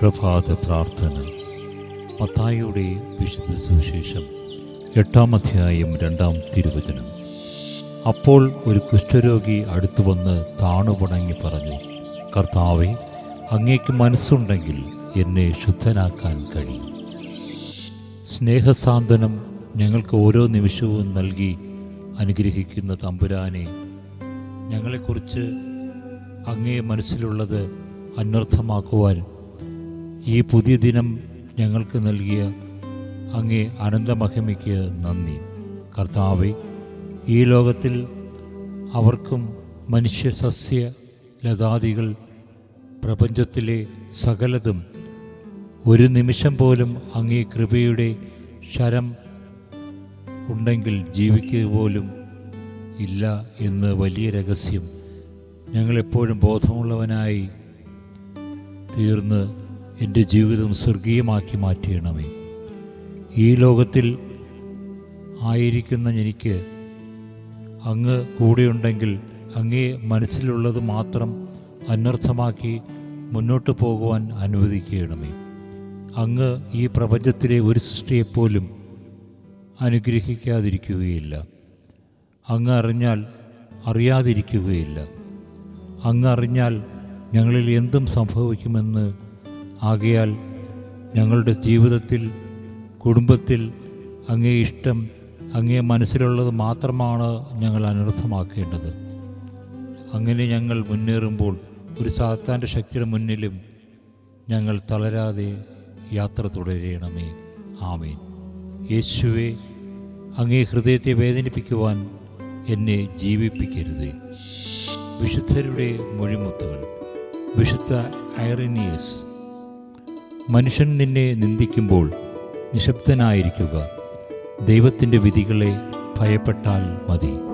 പ്രഭാത പ്രാർത്ഥന. മത്തായിയുടെ വിശുദ്ധ സുവിശേഷം എട്ടാം അധ്യായം രണ്ടാം തിരുവചനം. അപ്പോൾ ഒരു കുഷ്ഠരോഗി അടുത്തു വന്ന് താണുപണങ്ങി പറഞ്ഞു കർത്താവെ അങ്ങേക്ക് മനസ്സുണ്ടെങ്കിൽ എന്നെ ശുദ്ധനാക്കാൻ കഴിയും. സ്നേഹസാന്ത്വനം ഞങ്ങൾക്ക് ഓരോ നിമിഷവും നൽകി അനുഗ്രഹിക്കുന്ന തമ്പുരാനെ ഞങ്ങളെക്കുറിച്ച് അങ്ങേ മനസ്സിലുള്ളത് അന്വർത്ഥമാക്കുവാൻ ഈ പുതിയ ദിനം ഞങ്ങൾക്ക് നൽകിയ അങ്ങേ അനന്തമഹിമയ്ക്ക് നന്ദി. കർത്താവെ ഈ ലോകത്തിൽ അവർക്കും മനുഷ്യ സസ്യ ലതാദികൾ പ്രപഞ്ചത്തിലെ സകലതും ഒരു നിമിഷം പോലും അങ്ങേ കൃപയുടെ ശരം ഉണ്ടെങ്കിൽ ജീവിക്കുക പോലും ഇല്ല എന്ന് വലിയ രഹസ്യം ഞങ്ങളെപ്പോഴും ബോധമുള്ളവനായി തീർന്ന് എന്റെ ജീവിതം സ്വർഗീയമാക്കി മാറ്റിയണമേ. ഈ ലോകത്തിൽ ആയിരിക്കുന്ന എനിക്ക് അങ്ങ് കൂടെയുണ്ടെങ്കിൽ അങ്ങേ മനസ്സിലുള്ളത് മാത്രം അനർത്ഥമാക്കി മുന്നോട്ട് പോകുവാൻ അനുവദിക്കണമേ. അങ്ങ് ഈ പ്രപഞ്ചത്തിലെ ഒരു സൃഷ്ടിയെപ്പോലും അനുഗ്രഹിക്കാതിരിക്കുകയില്ല. അങ്ങ് അറിഞ്ഞാൽ അറിയാതിരിക്കുകയില്ല. അങ്ങ് അറിഞ്ഞാൽ ഞങ്ങളിൽ എന്തും സംഭവിക്കുമെന്ന് ആകയാൽ ഞങ്ങളുടെ ജീവിതത്തിൽ കുടുംബത്തിൽ അങ്ങേ ഇഷ്ടം അങ്ങേ മനസ്സിലുള്ളത് മാത്രമാണ് ഞങ്ങൾ അനർത്ഥമാക്കേണ്ടത്. അങ്ങനെ ഞങ്ങൾ മുന്നേറുമ്പോൾ ഒരു സാത്താന്റെ ശക്തിയുടെ മുന്നിലും ഞങ്ങൾ തളരാതെ യാത്ര തുടരണമേ. ആമേൻ. യേശുവെ അങ്ങേ ഹൃദയത്തെ വേദനിപ്പിക്കുവാൻ എന്നെ ജീവിപ്പിക്കരുത്. വിശുദ്ധരുടെ മൊഴിമുത്തുകൾ. വിശുദ്ധ ഐറനിയസ് മനുഷ്യൻ നിന്നെ നിന്ദിക്കുമ്പോൾ നിശബ്ദനായിരിക്കുക. ദൈവത്തിന്റെ വിധികളെ ഭയപ്പെട്ടാൽ മതി.